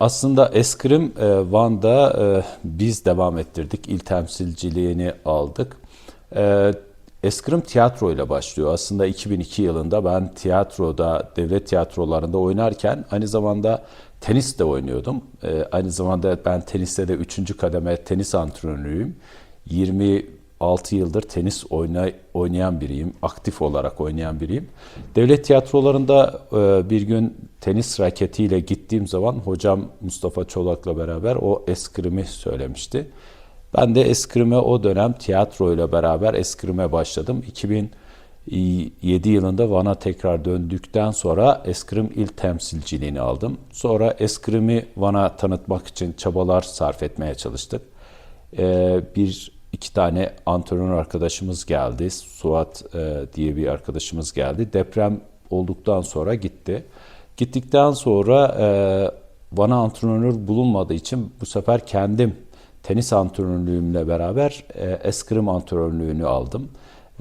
aslında eskrim e, Van'da e, biz devam ettirdik. İl temsilciliğini aldık. E, eskrim tiyatro ile başlıyor. Aslında 2002 yılında ben tiyatroda, devlet tiyatrolarında oynarken aynı zamanda tenis de oynuyordum. E, aynı zamanda ben teniste de 3. kademe tenis antrenörüyüm. 26 yıldır tenis oyna, oynayan biriyim. Aktif olarak oynayan biriyim. Devlet tiyatrolarında e, bir gün tenis raketiyle gittiğim zaman hocam Mustafa Çolak'la beraber o eskrimi söylemişti. Ben de eskrime o dönem tiyatro ile beraber eskrime başladım. 2007 yılında Van'a tekrar döndükten sonra eskrim il temsilciliğini aldım. Sonra eskrimi Van'a tanıtmak için çabalar sarf etmeye çalıştık. Ee, bir iki tane antrenör arkadaşımız geldi. Suat e, diye bir arkadaşımız geldi. Deprem olduktan sonra gitti. Gittikten sonra e, Van'a antrenör bulunmadığı için bu sefer kendim tenis antrenörlüğümle beraber e, eskrim antrenörlüğünü aldım.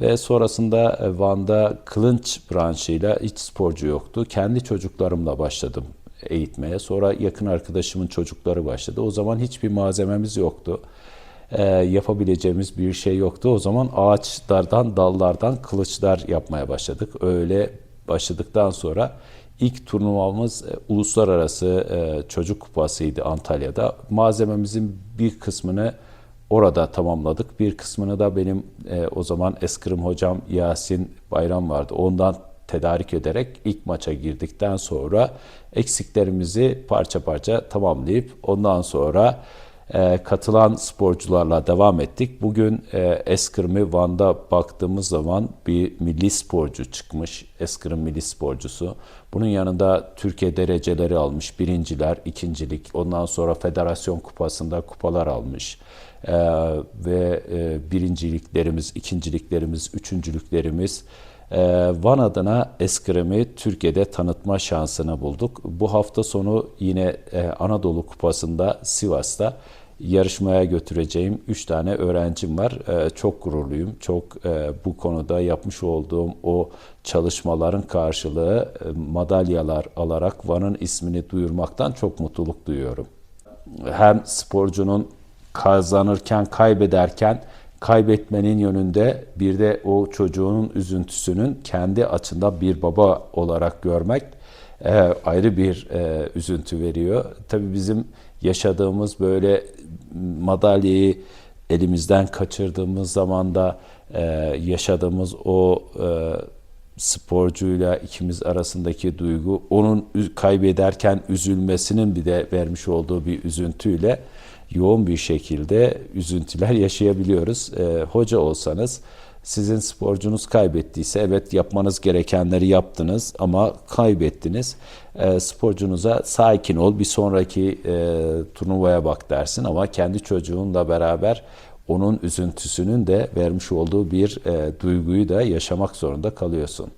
Ve sonrasında e, Van'da kılınç branşıyla hiç sporcu yoktu. Kendi çocuklarımla başladım eğitmeye. Sonra yakın arkadaşımın çocukları başladı. O zaman hiçbir malzememiz yoktu. E, yapabileceğimiz bir şey yoktu. O zaman ağaçlardan, dallardan kılıçlar yapmaya başladık. Öyle başladıktan sonra ilk turnuvamız e, uluslararası e, çocuk kupasıydı Antalya'da. Malzememizin bir kısmını orada tamamladık. Bir kısmını da benim e, o zaman eskrim hocam Yasin Bayram vardı. Ondan tedarik ederek ilk maça girdikten sonra eksiklerimizi parça parça tamamlayıp ondan sonra e, katılan sporcularla devam ettik. Bugün e, eskrim'i Van'da baktığımız zaman bir milli sporcu çıkmış. Eskrim milli sporcusu. Bunun yanında Türkiye dereceleri almış. Birinciler, ikincilik. Ondan sonra federasyon kupasında kupalar almış. E, ve e, birinciliklerimiz, ikinciliklerimiz, üçüncülüklerimiz e, Van adına eskrimi Türkiye'de tanıtma şansını bulduk. Bu hafta sonu yine e, Anadolu Kupası'nda Sivas'ta yarışmaya götüreceğim 3 tane öğrencim var. E, çok gururluyum. Çok e, bu konuda yapmış olduğum o çalışmaların karşılığı e, madalyalar alarak Van'ın ismini duyurmaktan çok mutluluk duyuyorum. Hem sporcunun kazanırken, kaybederken kaybetmenin yönünde bir de o çocuğun üzüntüsünün kendi açında bir baba olarak görmek e, ayrı bir e, üzüntü veriyor. Tabii bizim yaşadığımız böyle madalyayı elimizden kaçırdığımız zaman da e, yaşadığımız o e, sporcuyla ikimiz arasındaki duygu, onun kaybederken üzülmesinin bir de vermiş olduğu bir üzüntüyle yoğun bir şekilde üzüntüler yaşayabiliyoruz. E, hoca olsanız sizin sporcunuz kaybettiyse evet yapmanız gerekenleri yaptınız ama kaybettiniz. E, sporcunuza sakin ol bir sonraki e, turnuvaya bak dersin ama kendi çocuğunla beraber onun üzüntüsünün de vermiş olduğu bir e, duyguyu da yaşamak zorunda kalıyorsun.